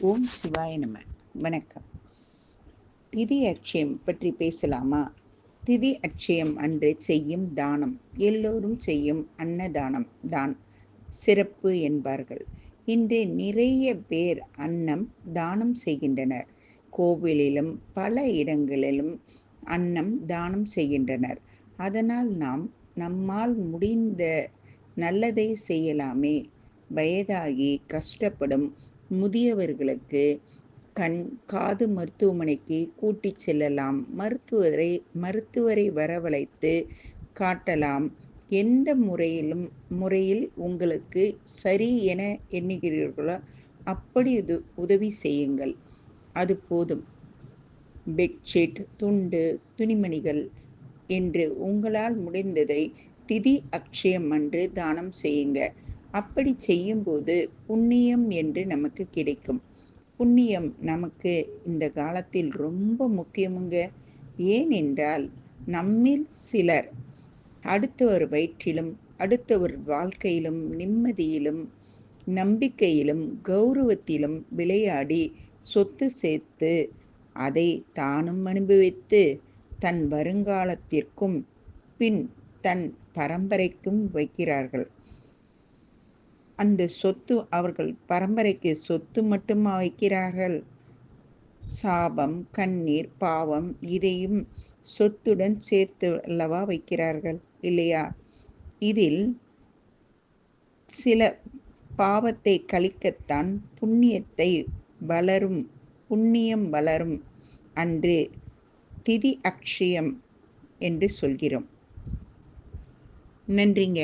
ஓம் சிவாய நம. வணக்கம். திதி அட்சயம் பற்றி பேசலாமா? திதி அட்சயம் அன்று செய்யும் தானம். எல்லோரும் செய்யும் அன்னதானம் தான் சிறப்பு என்பார்கள். இன்று நிறைய பேர் அன்னம் தானம் செய்கின்றனர். கோவிலிலும் பல இடங்களிலும் அன்னம் தானம் செய்கின்றனர். அதனால் நாம் நம்மால் முடிந்த நல்லதை செய்யலாமே. வயதாகி கஷ்டப்படும் முதியவர்களுக்கு கண் காது மருத்துவமனைக்கு கூட்டிச் செல்லலாம். மருத்துவரை மருத்துவரை வரவழைத்து காட்டலாம். எந்த முறையிலும் முறையில் உங்களுக்கு சரி என எண்ணுகிறீர்களோ அப்படி இது உதவி செய்யுங்கள். அது போதும். பெட்ஷீட் துண்டு துணிமணிகள் என்று உங்களால் முடிந்ததை திதி அக்ஷயம் அன்று தானம் செய்யுங்க. அப்படி செய்யும்போது புண்ணியம் என்று நமக்கு கிடைக்கும். புண்ணியம் நமக்கு இந்த காலத்தில் ரொம்ப முக்கியமுங்க. ஏனென்றால் நம்மில் சிலர் அடுத்த ஒரு வயிற்றிலும் அடுத்த ஒரு வாழ்க்கையிலும் நிம்மதியிலும் நம்பிக்கையிலும் கௌரவத்திலும் விளையாடி சொத்து சேர்த்து அதை தானும் அனுபவித்து தன் வருங்காலத்திற்கும் பின் தன் பரம்பரைக்கும் வைக்கிறார்கள். அந்த சொத்து அவர்கள் பரம்பரைக்கு சொத்து மட்டுமா வைக்கிறார்கள்? சாபம் கண்ணீர் பாவம் இதையும் சொத்துடன் சேர்த்து அல்லவா வைக்கிறார்கள்? இல்லையா? இதில் சில பாவத்தை கழிக்கத்தான் புண்ணியத்தை வளரும் புண்ணியம் வளரும் அன்று திதி அக்ஷயம் என்று சொல்கிறோம். நன்றிங்க.